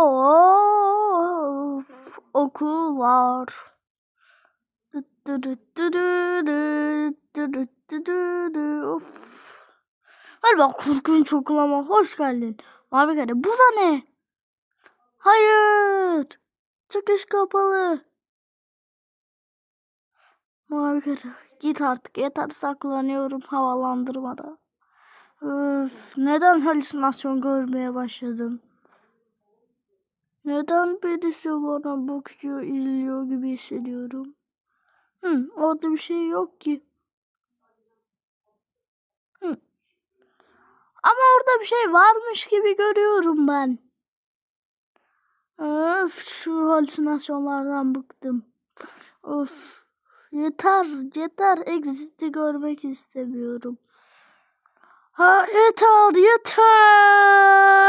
Of okul var. Of. Galiba korkunç okulama hoş geldin. Mavi kare bu da ne? Hayır. Çıkış kapalı. Mavi kare git artık yeter saklanıyorum havalandırmada. Öf, neden halüsinasyon görmeye başladım? Neden birisi bana bakıyor, izliyor gibi hissediyorum? Hı, orada bir şey yok ki. Hı. Ama orada bir şey varmış gibi görüyorum ben. Öf, şu halüsinasyonlardan bıktım. Of, yeter, yeter. Exit'i görmek istemiyorum. Ha, yeter, yeter.